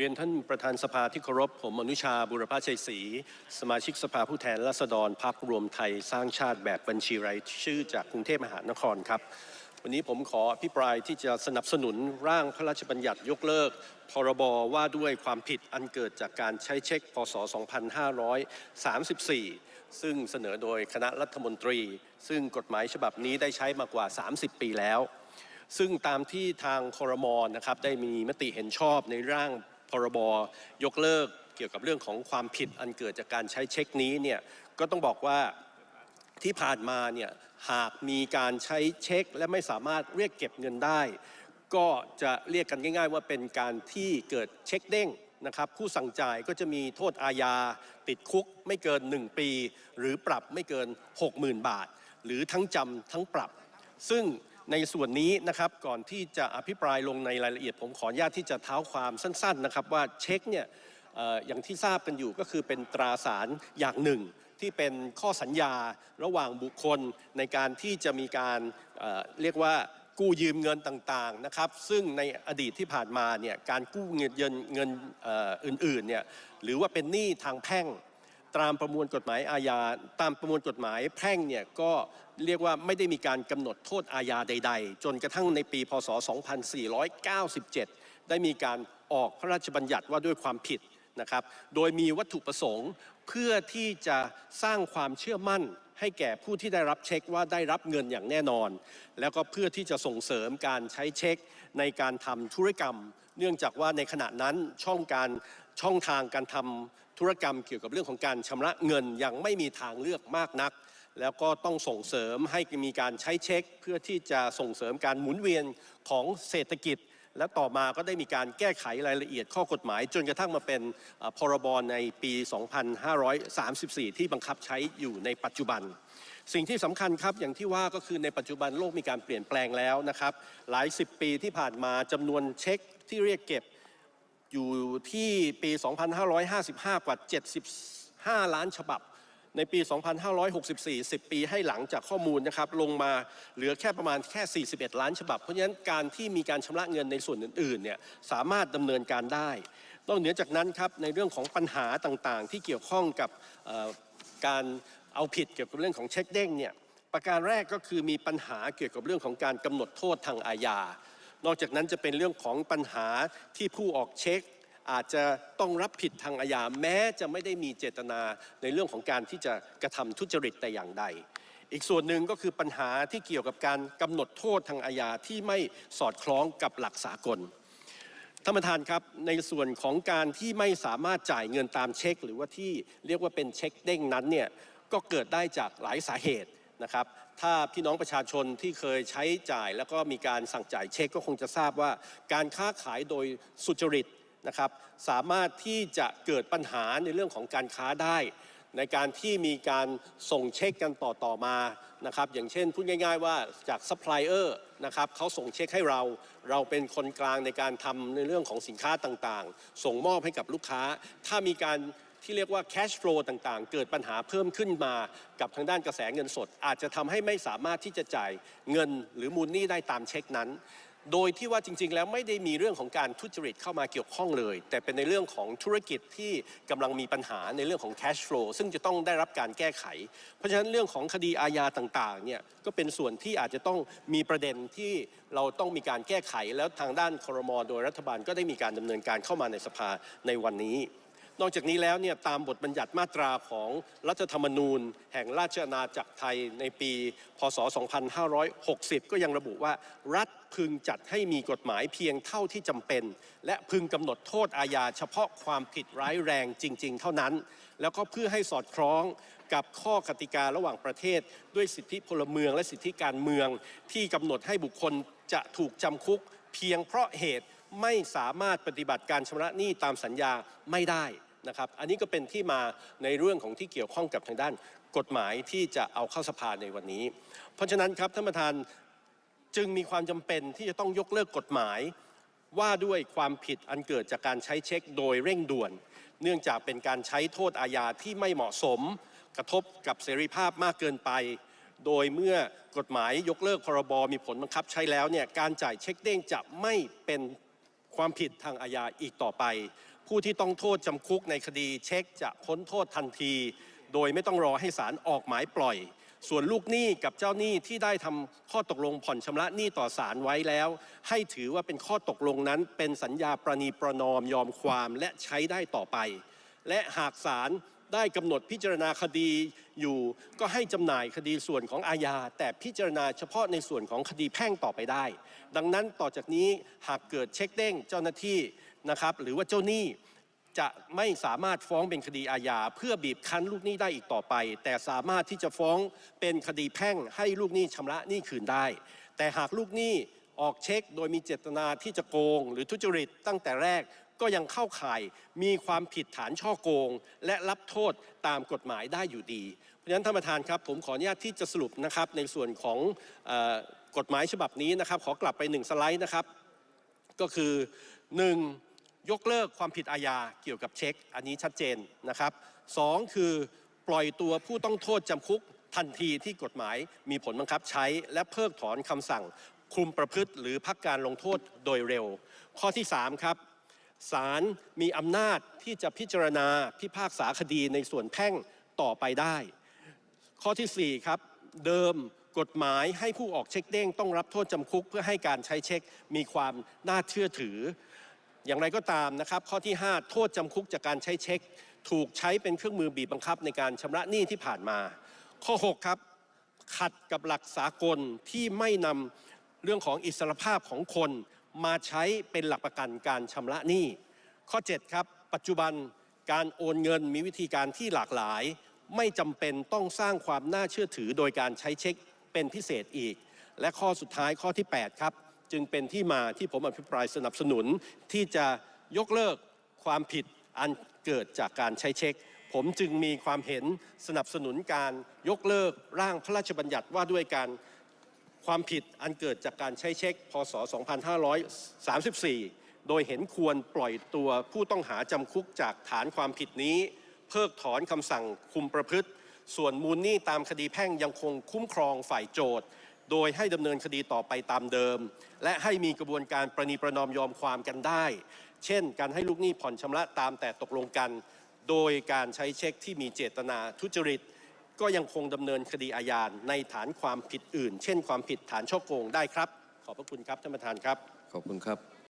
เรียนท่านประธานสภาที่เคารพผมอนุชาบุรพชัยศรีสมาชิกสภาผู้แทนราษฎรพรรครวมไทยสร้างชาติแบบบัญชีรายชื่อจากกรุงเทพมหานครครับ วันนี้ผมขออภิปรายที่จะสนับสนุนร่างพระราชบัญญัติยกเลิก พรบว่าด้วยความผิดอันเกิดจากการใช้เช็ค พศ 2534 ซึ่งเสนอโดยคณะรัฐมนตรี ซึ่งกฎหมายฉบับนี้ได้ใช้มากว่า 30 ปีแล้วซึ่งตามที่ทางคอรมอนนะครับได้มีมติเห็นชอบในร่าง พรบยกเลิกเกี่ยวกับเรื่องของความผิดอันเกิดจากการใช้เช็คนี้เนี่ยก็ต้องบอกว่าที่ผ่านมาเนี่ยหากมีการใช้เช็ค และไม่สามารถเรียกเก็บเงินได้ ก็จะเรียกกันง่าย ๆ ว่าเป็นการที่เกิดเช็คเด้งนะครับผู้สั่งจ่ายก็จะมีโทษอาญาติดคุกไม่เกิน 1 ปี หรือปรับไม่เกิน 60,000 บาท หรือทั้งจำทั้งปรับ ซึ่ง ในส่วนนี้นะครับก่อนที่จะอภิปรายลงในรายละเอียด ผมขออนุญาตที่จะเท้าความสั้นๆนะครับว่าเช็คเนี่ยออย่างที่ทราบกันอยู่ก็คือเป็นตราสารอย่างหนึ่ง ที่เป็นข้อสัญญาระหว่างบุคคลในการที่จะมีการเเรียกว่ากู้ยืมเงินต่างๆนะครับซึ่งในอดีตที่ผ่านมาเนี่ยการกู้เงินเงินเงินอื่นๆเนี่ยหรือว่าเป็นหนี้ทางแพ่ง ตามประมวลกฎหมายอาญาตามประมวลกฎหมายแพ่งเนี่ยก็เรียกว่าไม่ได้มีการกำหนดโทษอาญาใด ๆ จนกระทั่งในปี พศ 2497 ได้มีการออกพระราชบัญญัติว่าด้วยความผิดนะครับ โดยมีวัตถุประสงค์เพื่อที่จะสร้างความเชื่อมั่นให้แก่ผู้ที่ได้รับเช็คว่าได้รับเงินอย่างแน่นอน แล้วก็เพื่อที่จะส่งเสริมการใช้เช็คในการทำธุรกรรม เนื่องจากว่าในขณะนั้นช่องการช่องทางการทำ ธุรกรรมเกี่ยวกับเรื่องของการชำระเงินยังไม่มีทางเลือกมากนัก แล้วก็ต้องส่งเสริมให้มีการใช้เช็ค เพื่อที่จะส่งเสริมการหมุนเวียนของเศรษฐกิจ และต่อมาก็ได้มีการแก้ไขรายละเอียดข้อกฎหมาย จนกระทั่งมาเป็นพรบในปี 2534 ที่บังคับใช้อยู่ในปัจจุบันสิ่งที่สำคัญครับอย่างที่ว่าก็คือในปัจจุบันโลกมีการเปลี่ยนแปลงแล้วนะครับ หลายสิบปีที่ผ่านมาจำนวนเช็คที่เรียกเก็บ อยู่ที่ปี 2555 กว่า 75 ล้านฉบับ ในปี 2564 10 ปีให้หลังจากข้อมูลนะครับ ลงมาเหลือแค่ประมาณแค่ 41 ล้านฉบับ เพราะฉะนั้นการที่มีการชำระเงินในส่วนอื่นๆเนี่ยสามารถดำเนินการได้ นอกเหนือจากนั้นครับในเรื่องของปัญหาต่างๆ ที่เกี่ยวข้องกับการเอาผิดเกี่ยวกับเรื่องของเช็คเด้งเนี่ยประการแรกก็คือมีปัญหาเกี่ยวกับเรื่องของการกำหนดโทษทางอาญา นอกจากนั้นจะเป็นเรื่องของปัญหาที่ผู้ออกเช็ค อาจจะต้องรับผิดทางอาญาแม้จะไม่ได้มีเจตนาในเรื่องของการที่จะกระทำทุจริตแต่อย่างใด อีกส่วนหนึ่งก็คือปัญหาที่เกี่ยวกับการกำหนดโทษทางอาญาที่ไม่สอดคล้องกับหลักสากลท่านประธานครับในส่วนของการที่ไม่สามารถจ่ายเงินตามเช็ค หรือว่าที่เรียกว่าเป็นเช็คเด้งนั้นเนี่ยก็เกิดได้จากหลายสาเหตุ นะครับถ้าพี่น้องประชาชนที่เคยใช้จ่าย แล้วก็มีการสั่งจ่ายเช็คก็คงจะทราบว่า การค้าขายโดยสุจริตนะครับสามารถที่จะเกิดปัญหาในเรื่องของการค้าได้ ในการที่มีการส่งเช็คกันต่อต่อมานะครับอย่างเช่นพูดง่าย ๆ ว่าจากซัพพลายเออร์นะครับเขาส่งเช็คให้เรา เราเป็นคนกลางในการทำในเรื่องของสินค้าต่างๆ ส่งมอบให้กับลูกค้า ถ้ามีการ ที่เรียกว่า cash flow ต่างๆ เกิดปัญหาเพิ่มขึ้นมากับทางด้านกระแสเงินสด อาจจะทำให้ไม่สามารถที่จะจ่ายเงินหรือมูลหนี้ได้ตามเช็คนั้น โดยที่ว่าจริง ๆ แล้วไม่ได้มีเรื่องของการทุจริตเข้ามาเกี่ยวข้องเลย แต่เป็นในเรื่องของธุรกิจที่กำลังมีปัญหาในเรื่องของ cash flow ซึ่งจะต้องได้รับการแก้ไข เพราะฉะนั้นเรื่องของคดีอาญาต่างๆเนี่ยก็เป็นส่วนที่อาจจะต้องมีประเด็นที่เราต้องมีการแก้ไขแล้วทางด้านครมโดยรัฐบาลก็ได้มีการดำเนินการเข้ามาในสภาในวันนี้ นอกจากนี้แล้วเนี่ยตามบทบัญญัติมาตราของรัฐธรรมนูญ แห่งราชอาณาจักรไทยในปี พศ 2560 ก็ยังระบุว่า รัฐพึงจัดให้มีกฎหมายเพียงเท่าที่จำเป็น และพึงกำหนดโทษอาญาเฉพาะความผิดร้ายแรงจริง ๆ เท่านั้น แล้วก็เพื่อให้สอดคล้องกับข้อกติการะหว่างประเทศ ด้วยสิทธิพลเมืองและสิทธิการเมือง ที่กำหนดให้บุคคลจะถูกจำคุก เพียงเพราะเหตุไม่สามารถปฏิบัติการชำระหนี้ตามสัญญาไม่ได้ นะครับ อันนี้ก็เป็นที่มาในเรื่องของที่เกี่ยวข้องกับทางด้านกฎหมายที่จะเอาเข้าสภาในวันนี้ เพราะฉะนั้นครับท่านประธานจึงมีความจำเป็นที่จะต้องยกเลิกกฎหมาย ว่าด้วยความผิดอันเกิดจากการใช้เช็คโดยเร่งด่วน เนื่องจากเป็นการใช้โทษอาญาที่ไม่เหมาะสม กระทบกับเสรีภาพมากเกินไป โดยเมื่อกฎหมายยกเลิกพรบมีผลบังคับใช้แล้วเนี่ยการจ่ายเช็คเด้งจะไม่เป็นความผิดทางอาญาอีกต่อไป ผู้ที่ต้องโทษจำคุกในคดีเช็คจะพ้นโทษทันที โดยไม่ต้องรอให้ศาลออกหมายปล่อย ส่วนลูกหนี้กับเจ้าหนี้ที่ได้ทำข้อตกลงผ่อนชำระหนี้ต่อศาลไว้แล้ว ให้ถือว่าเป็นข้อตกลงนั้น เป็นสัญญาประนีประนอมยอมความและใช้ได้ต่อไป และหากศาลได้กำหนดพิจารณาคดีอยู่ก็ให้จำหน่ายคดีส่วนของอาญา แต่พิจารณาเฉพาะในส่วนของคดีแพ่งต่อไปได้ ดังนั้นต่อจากนี้หากเกิดเช็คเด้งเจ้าหน้าที่ นะครับหรือว่าเจ้าหนี้จะไม่สามารถฟ้องเป็นคดีอาญาเพื่อบีบคั้นลูกหนี้ได้อีกต่อไป แต่สามารถที่จะฟ้องเป็นคดีแพ่งให้ลูกหนี้ชำระหนี้คืนได้ แต่หากลูกหนี้ออกเช็ค โดยมีเจตนาที่จะโกง หรือทุจริตตั้งแต่แรกก็ยังเข้าข่ายมีความผิดฐานช่อโกง และรับโทษตามกฎหมายได้อยู่ดี เพราะฉะนั้นท่านประธานครับ ผมขออนุญาตที่จะสรุปนะครับในส่วนของออกฎหมายฉบับนี้นะครับ ขอกลับไปหนึ่งสไลด์นะครับ ก็คือ 1. ยกเลิกความผิดอาญาเกี่ยวกับเช็ค อันนี้ชัดเจนนะครับ 2. คือปล่อยตัวผู้ต้องโทษจำคุกทันทีที่กฎหมายมีผลบังคับใช้และเพิกถอนคำสั่ง คุมประพฤติหรือพักการลงโทษโดยเร็ว ข้อที่ 3 ครับศาลมีอำนาจที่จะพิจารณาพิพากษาคดีในส่วนแพ่งต่อไปได้ ข้อทีสี่4 ครับ เดิมกฎหมายให้ผู้ออกเช็คเด้งต้องรับโทษจำคุกเพื่อให้การใช้เช็คมีความน่าเชื่อถือ อย่างไรก็ตามนะครับ ข้อที่ 5 โทษจำคุกจากการใช้เช็ค ถูกใช้เป็นเครื่องมือบีบบังคับในการชำระหนี้ที่ผ่านมา ข้อ 6 ครับ ขัดกับหลักสากลที่ไม่นำเรื่องของอิสรภาพของคนมาใช้เป็นหลักประกันการชำระหนี้ ข้อ 7 ครับ ปัจจุบันการโอนเงินมีวิธีการที่หลากหลาย ไม่จำเป็นต้องสร้างความน่าเชื่อถือโดยการใช้เช็คเป็นพิเศษอีก และข้อสุดท้ายข้อที่ 8 ครับ จึงเป็นที่มาที่ผมอภิปรายสนับสนุนที่จะยกเลิกความผิดอันเกิดจากการใช้เช็ค ผมจึงมีความเห็นสนับสนุนการยกเลิกร่างพระราชบัญญัติว่าด้วยการความผิดอันเกิดจากการใช้เช็ค พศ 2534 โดยเห็นควรปล่อยตัวผู้ต้องหาจำคุกจากฐานความผิดนี้ เพิกถอนคำสั่งคุมประพฤติ ส่วนมูลหนี้ตามคดีแพ่งยังคงคุ้มครองฝ่ายโจทย์ โดยให้ดำเนินคดีต่อไปตามเดิม และให้มีกระบวนการประนีประนอมยอมความกันได้ เช่น การให้ลูกหนี้ผ่อนชำระตามแต่ตกลงกัน โดยการใช้เช็คที่มีเจตนาทุจริต ก็ยังคงดำเนินคดีอาญาในฐานความผิดอื่น เช่น ความผิดฐานช่อโกงได้ครับ ขอบพระคุณครับท่านประธานครับ ขอบคุณครับ